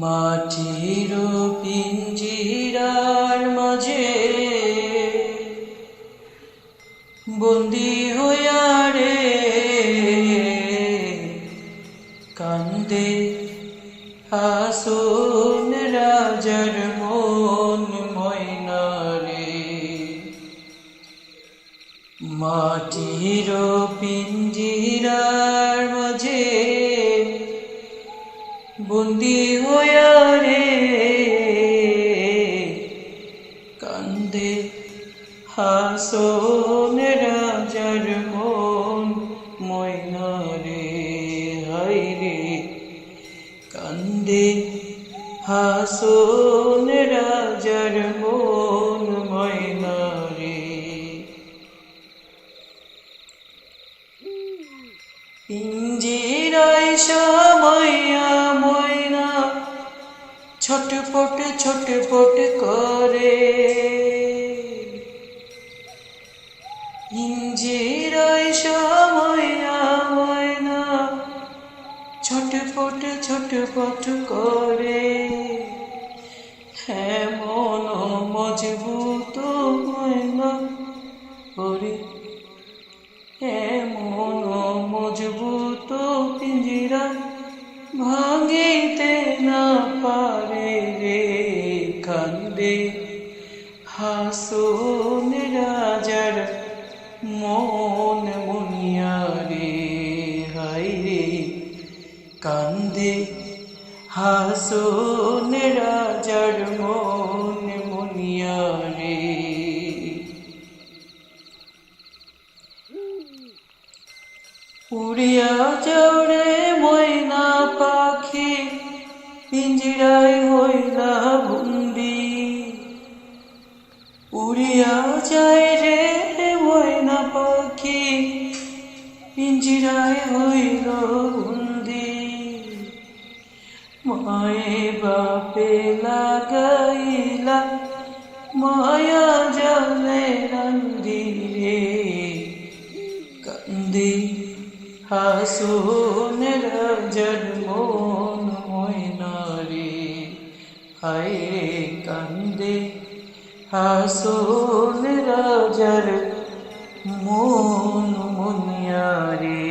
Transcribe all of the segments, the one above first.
মাটির পিঞ্জিরার মাঝে বন্দি হইয়া রে কান্দে আসুন রাজার মন ময়না রে মাটির পিঞ্জিরার বন্দি হইয়া রে। কান্দে হাসন রাজার মন ময়না রে হাই রে। কান্দে হাসন রাজার ছটপট ছটপট করে। সময় সময়া ময়না ছটপট ছটপট করে। হাসুন রাজার মন মুনিয়া রে, হাই রে। কান্দে হাসুন রাজার মন মুনিয়া রে। উড়িয়া চড়ে ময়না পাখি, পিঞ্জিরায় হইলা বন্দি উড়িয়া যায় রে ময়না পাখি পিঞ্জিরায় হইল বন্দি। মায়ে বাপে লাগাইলা, মায়া জলে রান্দি রে। কান্দি হাসুন হাসুন রাজার মন মনিয়ারে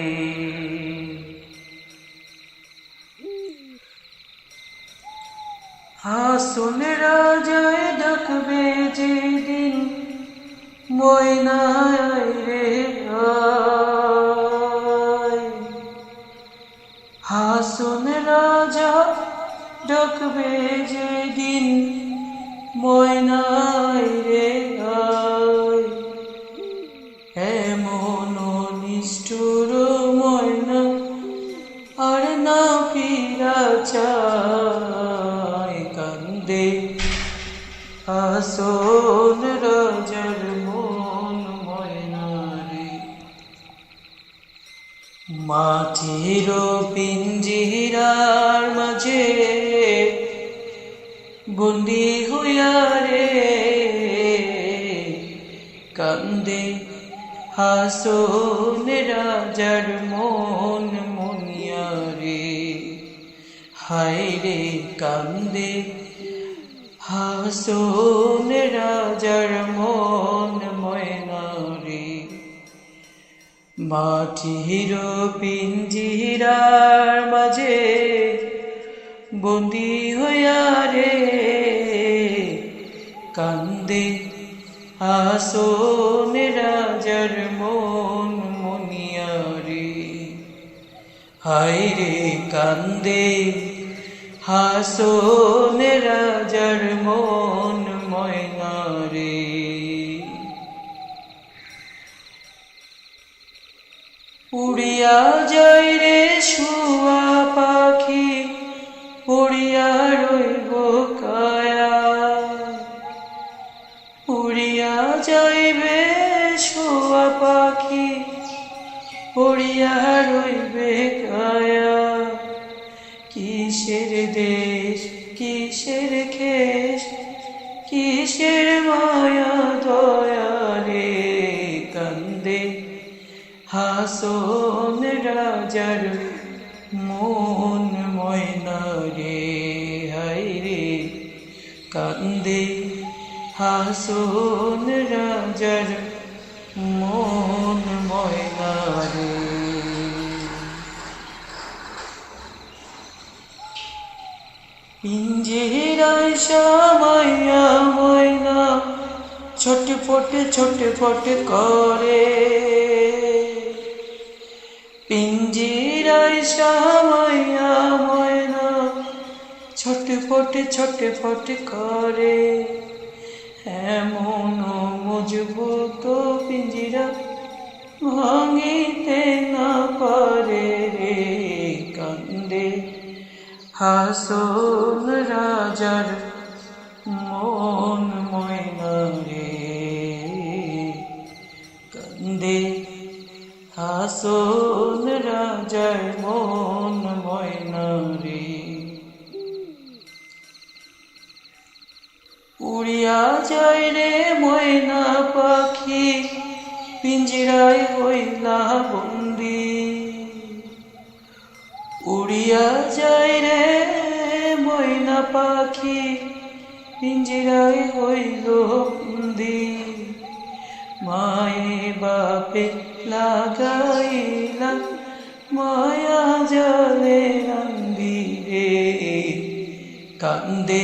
হাসুন রাজায় ডাকবে যেদিন ময়নায় রে। হাসুন রাজা ডাকবে যেদিন ময়নায় নিষ্ঠুর ময়না, আর না ফিরা চায় কান্দে। আসন রাজার মন ময়নারে মাটির পিঞ্জিরার মাঝে বন্দি হইয়া রে, কান্দে। হাসন রাজার মন মুনিয়া রে। হায় রে কান্দে। হাসন রাজার মন ময়না রে। মাটির পিঞ্জিরার মাঝে বন্দি হইয়া রে। কান্দে। আসন রাজার মন মনিয়া রে হায় রে কান্দে হাসন রাজার মন ময়না রে উড়িয়া যায় রে শুয়া পাখি, উড়িয়া রইব উড়িয়া যাইবে শুয়া পাখি উড়িয়া রইবে কায়া। কিসের দেশ, কিসের খেস কিসের মায়া দয়া রে কান্দে। হাসন রাজার মন ময়না রে, কান্দে। হাসুন রাজার মন ময়না রে পিঞ্জিরায় সামাইয়া ময়না ছটফট ছটফট করে। পিঞ্জিরায় সামাইয়া ময়না ছটফট ছটফট করে। এমন মজবুত পিঞ্জিরা ভাঙিতে না পারে রে কান্দে। হাসন রাজার মন ময়না রে কান্দে। হাসন রাজার উড়িয়া যায় রে ময়না পাখি পিঞ্জিরায় হইলা বন্দি। উড়িয়া যায় রে ময়না পাখি পিঞ্জিরায় হইল বন্দি। মায়ে বাপে লাগাইলা, মায়া জলে নন্দি রে কান্দে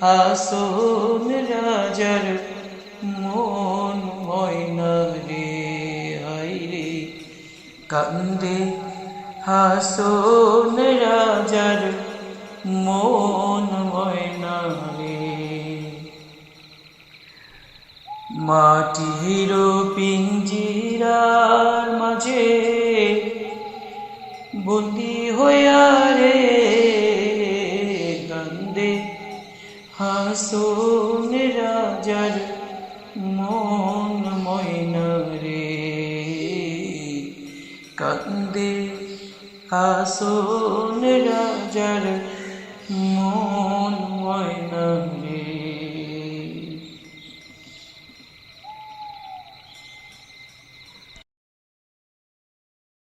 আসন রাজার মন ময়না রে হাই রে। কান্দে হাসন রাজার মন ময়না মাটির পিঞ্জিরার মাঝে বন্দি হইয়া রে। হাসন রাজার মন ময়না রে। কান্দে হাসন রাজার মন